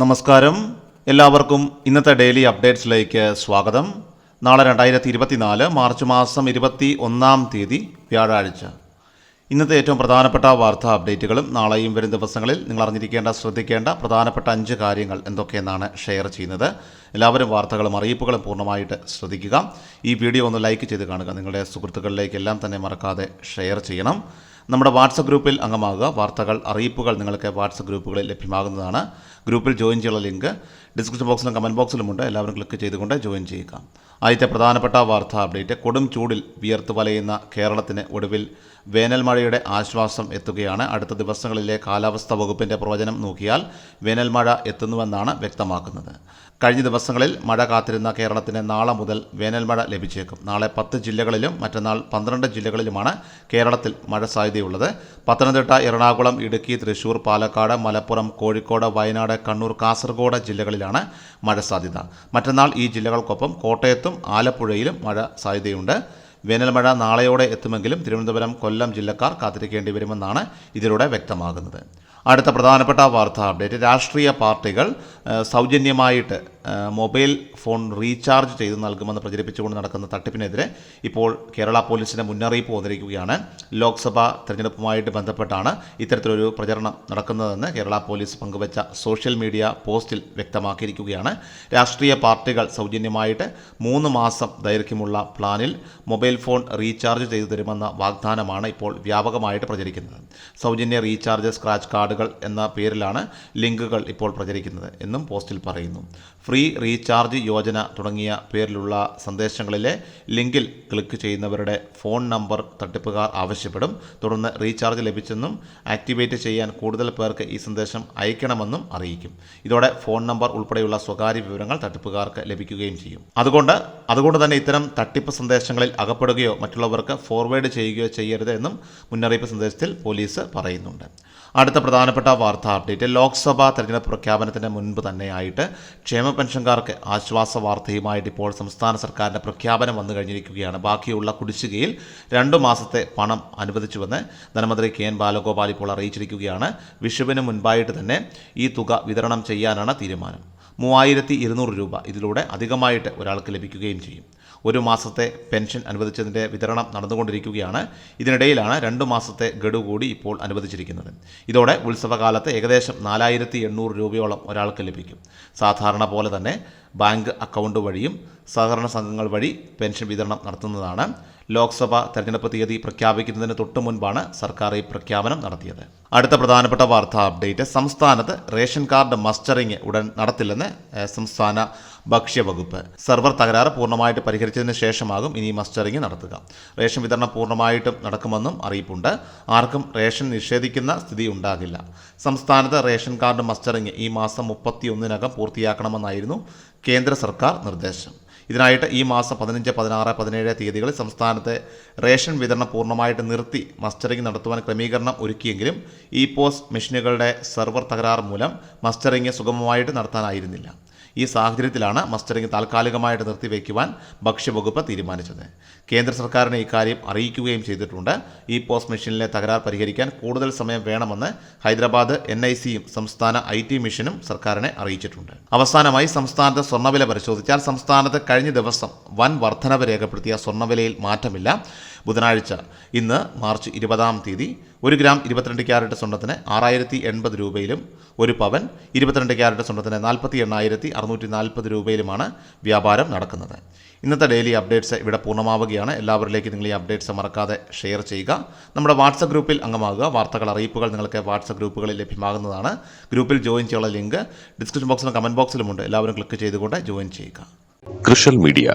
നമസ്കാരം. എല്ലാവർക്കും ഇന്നത്തെ ഡെയിലി അപ്ഡേറ്റ്സിലേക്ക് സ്വാഗതം. നാളെ രണ്ടായിരത്തി ഇരുപത്തിനാല് മാർച്ച് മാസം ഇരുപത്തി ഒന്നാം തീയതി വ്യാഴാഴ്ച. ഇന്നത്തെ ഏറ്റവും പ്രധാനപ്പെട്ട വാർത്താ അപ്ഡേറ്റുകളും നാളെയും വരും ദിവസങ്ങളിൽ നിങ്ങൾ അറിഞ്ഞിരിക്കേണ്ട ശ്രദ്ധിക്കേണ്ട പ്രധാനപ്പെട്ട അഞ്ച് കാര്യങ്ങൾ എന്തൊക്കെയെന്നാണ് ഷെയർ ചെയ്യുന്നത്. എല്ലാവരും വാർത്തകളും അറിയിപ്പുകളും പൂർണമായിട്ട് ശ്രദ്ധിക്കുക. ഈ വീഡിയോ ഒന്ന് ലൈക്ക് ചെയ്ത് കാണുക. നിങ്ങളുടെ സുഹൃത്തുക്കളിലേക്കെല്ലാം തന്നെ മറക്കാതെ ഷെയർ ചെയ്യണം. നമ്മുടെ വാട്സപ്പ് ഗ്രൂപ്പിൽ അംഗമാകുക. വാർത്തകൾ അറിയിപ്പുകൾ നിങ്ങൾക്ക് വാട്സപ്പ് ഗ്രൂപ്പുകളിൽ ലഭ്യമാകുന്നതാണ്. ഗ്രൂപ്പിൽ ജോയിൻ ചെയ്യാനുള്ള ലിങ്ക് ഡിസ്ക്രിപ്ഷൻ ബോക്സിലും കമന്റ് ബോക്സിലുമുണ്ട് എല്ലാവരും ക്ലിക്ക് ചെയ്തുകൊണ്ട് ജോയിൻ ചെയ്യുക. ആദ്യത്തെ പ്രധാനപ്പെട്ട വാർത്താ അപ്ഡേറ്റ്. കൊടും ചൂടിൽ വിയർത്ത് വലയുന്ന കേരളത്തിന് ഒടുവിൽ വേനൽമഴയുടെ ആശ്വാസം എത്തുകയാണ്. അടുത്ത ദിവസങ്ങളിലെ കാലാവസ്ഥാ വകുപ്പിന്റെ പ്രവചനം നോക്കിയാൽ വേനൽമഴ എത്തുന്നുവെന്നാണ് വ്യക്തമാക്കുന്നത്. കഴിഞ്ഞ ദിവസങ്ങളിൽ മഴ കാത്തിരുന്ന കേരളത്തിന് നാളെ മുതൽ വേനൽമഴ ലഭിച്ചേക്കും. നാളെ പത്ത് ജില്ലകളിലും മറ്റന്നാൾ പന്ത്രണ്ട് ജില്ലകളിലുമാണ് കേരളത്തിൽ മഴ സാധ്യതയുള്ളത്. പത്തനംതിട്ട എറണാകുളം ഇടുക്കി തൃശൂർ പാലക്കാട് മലപ്പുറം കോഴിക്കോട് വയനാട് കണ്ണൂർ കാസർഗോഡ് ജില്ലകളിലാണ് മഴ സാധ്യത. മറ്റന്നാൾ ഈ ജില്ലകൾക്കൊപ്പം കോട്ടയത്തും ആലപ്പുഴയിലും മഴ സാധ്യതയുണ്ട്. വേനൽമഴ നാളെയോടെ എത്തുമെങ്കിലും തിരുവനന്തപുരം കൊല്ലം ജില്ലക്കാർ കാത്തിരിക്കേണ്ടി വരുമെന്നാണ് ഇതിലൂടെ വ്യക്തമാകുന്നത്. അടുത്ത പ്രധാനപ്പെട്ട വാർത്ത അപ്ഡേറ്റ് രാഷ്ട്രീയ പാർട്ടികൾ സൗജന്യമായിട്ട് മൊബൈൽ ഫോൺ റീചാർജ് ചെയ്ത് നൽകുമെന്ന് പ്രചരിപ്പിച്ചുകൊണ്ട് നടക്കുന്ന തട്ടിപ്പിനെതിരെ ഇപ്പോൾ കേരള പോലീസിന്റെ മുന്നറിയിപ്പ് വന്നിരിക്കുകയാണ്. ലോക്സഭാ തെരഞ്ഞെടുപ്പുമായിട്ട് ബന്ധപ്പെട്ടാണ് ഇത്തരത്തിലൊരു പ്രചരണം നടക്കുന്നതെന്ന് കേരള പോലീസ് പങ്കുവച്ച സോഷ്യൽ മീഡിയ പോസ്റ്റിൽ വ്യക്തമാക്കിയിരിക്കുകയാണ്. രാഷ്ട്രീയ പാർട്ടികൾ സൗജന്യമായിട്ട് മൂന്ന് മാസം ദൈർഘ്യമുള്ള പ്ലാനിൽ മൊബൈൽ ഫോൺ റീചാർജ് ചെയ്തു തരുമെന്ന വാഗ്ദാനമാണ് ഇപ്പോൾ വ്യാപകമായിട്ട് പ്രചരിക്കുന്നത്. സൗജന്യ റീചാർജ് സ്ക്രാച്ച് കാർഡുകൾ എന്ന പേരിലാണ് ലിങ്കുകൾ ഇപ്പോൾ പ്രചരിക്കുന്നത് എന്നും പോസ്റ്റിൽ പറയുന്നു. ഫ്രീ റീചാർജ് യോജന തുടങ്ങിയ പേരിലുള്ള സന്ദേശങ്ങളിലെ ലിങ്കിൽ ക്ലിക്ക് ചെയ്യുന്നവരുടെ ഫോൺ നമ്പർ തട്ടിപ്പുകാർ ആവശ്യപ്പെടും. തുടർന്ന് റീചാർജ് ലഭിച്ചെന്നും ആക്ടിവേറ്റ് ചെയ്യാൻ കൂടുതൽ പേർക്ക് ഈ സന്ദേശം അയക്കണമെന്നും അറിയിക്കും. ഇതോടെ ഫോൺ നമ്പർ ഉൾപ്പെടെയുള്ള സ്വകാര്യ വിവരങ്ങൾ തട്ടിപ്പുകാർക്ക് ലഭിക്കുകയും ചെയ്യും. അതുകൊണ്ട് അതുകൊണ്ട് തന്നെ ഇത്തരം തട്ടിപ്പ് സന്ദേശങ്ങളിൽ അകപ്പെടുകയോ മറ്റുള്ളവർക്ക് ഫോർവേഡ് ചെയ്യുകയോ ചെയ്യരുത് എന്നും മുന്നറിയിപ്പ് സന്ദേശത്തിൽ പോലീസ് പറയുന്നുണ്ട്. അടുത്ത പ്രധാനപ്പെട്ട വാർത്താ അപ്ഡേറ്റ്. ലോക്സഭാ തെരഞ്ഞെടുപ്പ് പ്രഖ്യാപനത്തിന് മുൻപ് തന്നെയായിട്ട് ക്ഷേമ പെൻഷൻകാർക്ക് ആശ്വാസ വാർത്തയുമായിട്ട് ഇപ്പോൾ സംസ്ഥാന സർക്കാരിന്റെ പ്രഖ്യാപനം വന്നു കഴിഞ്ഞിരിക്കുകയാണ്. ബാക്കിയുള്ള കുടിശ്ശികയിൽ രണ്ടു മാസത്തെ പണം അനുവദിച്ചുവെന്ന് ധനമന്ത്രി കെ എൻ ബാലഗോപാൽ ഇപ്പോൾ അറിയിച്ചിരിക്കുകയാണ്. വിഷുവിന് മുൻപായിട്ട് തന്നെ ഈ തുക വിതരണം ചെയ്യാനാണ് തീരുമാനം. മൂവായിരത്തി ഇരുന്നൂറ് രൂപ ഇതിലൂടെ അധികമായിട്ട് ഒരാൾക്ക് ലഭിക്കുകയും ചെയ്യും. ഒരു മാസത്തെ പെൻഷൻ അനുവദിച്ചതിന്റെ വിതരണം നടന്നുകൊണ്ടിരിക്കുകയാണ്. ഇതിനിടയിലാണ് രണ്ട് മാസത്തെ ഗഡു കൂടി ഇപ്പോൾ അനുവദിച്ചിരിക്കുന്നത്. ഇതോടെ ഉത്സവകാലത്ത് ഏകദേശം നാലായിരത്തി രൂപയോളം ഒരാൾക്ക് ലഭിക്കും. സാധാരണ പോലെ തന്നെ ബാങ്ക് അക്കൗണ്ട് വഴിയും സഹകരണ സംഘങ്ങൾ വഴി പെൻഷൻ വിതരണം നടത്തുന്നതാണ്. ലോക്സഭ തെരഞ്ഞെടുപ്പ് തീയതി പ്രഖ്യാപിക്കുന്നതിന് തൊട്ടു മുൻപാണ് സർക്കാർ ഈ പ്രഖ്യാപനം നടത്തിയത്. അടുത്ത പ്രധാനപ്പെട്ട വാർത്താ അപ്ഡേറ്റ് സംസ്ഥാനത്ത് റേഷൻ കാർഡ് മസ്റ്ററിംഗ് ഉടൻ നടത്തില്ലെന്ന് സംസ്ഥാന ഭക്ഷ്യവകുപ്പ്. സെർവർ തകരാറ് പൂർണമായിട്ട് പരിഹരിച്ചതിന് ശേഷമാകും ഇനി മസ്റ്ററിംഗ് നടത്തുക. റേഷൻ വിതരണം പൂർണമായിട്ടും നടക്കുമെന്നും അറിയിപ്പുണ്ട്. ആർക്കും റേഷൻ നിഷേധിക്കുന്ന സ്ഥിതി ഉണ്ടാകില്ല. സംസ്ഥാനത്ത് റേഷൻ കാർഡ് മസ്റ്ററിംഗ് ഈ മാസം മുപ്പത്തിയൊന്നിനകം പൂർത്തിയാക്കണമെന്നായിരുന്നു കേന്ദ്ര സർക്കാർ നിർദ്ദേശം. ഇതിനായിട്ട് ഈ മാസം പതിനഞ്ച് പതിനാറ് പതിനേഴ് തീയതികളിൽ സംസ്ഥാനത്തെ റേഷൻ വിതരണം പൂർണമായിട്ട് നിർത്തി മസ്റ്ററിംഗ് നടത്തുവാൻ ക്രമീകരണം ഒരുക്കിയെങ്കിലും ഇ പോസ് മെഷീനുകളുടെ സെർവർ തകരാറ് മൂലം മസ്റ്ററിംഗ് സുഗമമായിട്ട് നടത്താനായിരുന്നില്ല. ഈ സാഹചര്യത്തിലാണ് മസ്റ്ററിംഗ് താൽക്കാലികമായിട്ട് നിർത്തിവെക്കുവാൻ ഭക്ഷ്യവകുപ്പ് തീരുമാനിച്ചത്. കേന്ദ്ര സർക്കാരിനെ ഇക്കാര്യം അറിയിക്കുകയും ചെയ്തിട്ടുണ്ട്. ഈ പോസ്റ്റ് മെഷീനിലെ തകരാർ പരിഹരിക്കാൻ കൂടുതൽ സമയം വേണമെന്ന് ഹൈദരാബാദ് എൻ ഐ സിയും സംസ്ഥാന ഐ ടി മിഷനും സർക്കാരിനെ അറിയിച്ചിട്ടുണ്ട്. അവസാനമായി സംസ്ഥാനത്ത് സ്വർണവില പരിശോധിച്ചാൽ സംസ്ഥാനത്ത് കഴിഞ്ഞ ദിവസം വൻ വർധനവ് രേഖപ്പെടുത്തിയ സ്വർണവിലയിൽ മാറ്റമില്ല. ബുധനാഴ്ച. ഇന്ന് മാർച്ച് ഇരുപതാം തീയതി ഒരു ഗ്രാം ഇരുപത്തിരണ്ട് ക്യാരറ്റ് സ്വർണത്തിന് ആറായിരത്തി എൺപത് രൂപയിലും ഒരു പവൻ ഇരുപത്തിരണ്ട് ക്യാരറ്റ് സ്വർണത്തിന് നാൽപ്പത്തി എണ്ണായിരത്തി അറുന്നൂറ്റി നാൽപ്പത് രൂപയിലുമാണ് വ്യാപാരം നടക്കുന്നത്. ഇന്നത്തെ ഡെയിലി അപ്ഡേറ്റ്സ് ഇവിടെ പൂർണമാവുകയാണ്. എല്ലാവരിലേക്ക് നിങ്ങൾ ഈ അപ്ഡേറ്റ്സ് മറക്കാതെ ഷെയർ ചെയ്യുക. നമ്മുടെ വാട്സപ്പ് ഗ്രൂപ്പിൽ അംഗമാകുക. വാർത്തകൾ അറിയിപ്പുകൾ നിങ്ങൾക്ക് വാട്സപ്പ് ഗ്രൂപ്പുകളിൽ ലഭ്യമാകുന്നതാണ്. ഗ്രൂപ്പിൽ ജോയിൻ ചെയ്യാനുള്ള ലിങ്ക് ഡിസ്ക്രിപ്ഷൻ ബോക്സിലും കമന്റ് ബോക്സിലുമുണ്ട്. എല്ലാവരും ക്ലിക്ക് ചെയ്തുകൊണ്ട് ജോയിൻ ചെയ്യുക. കൃഷൽ മീഡിയ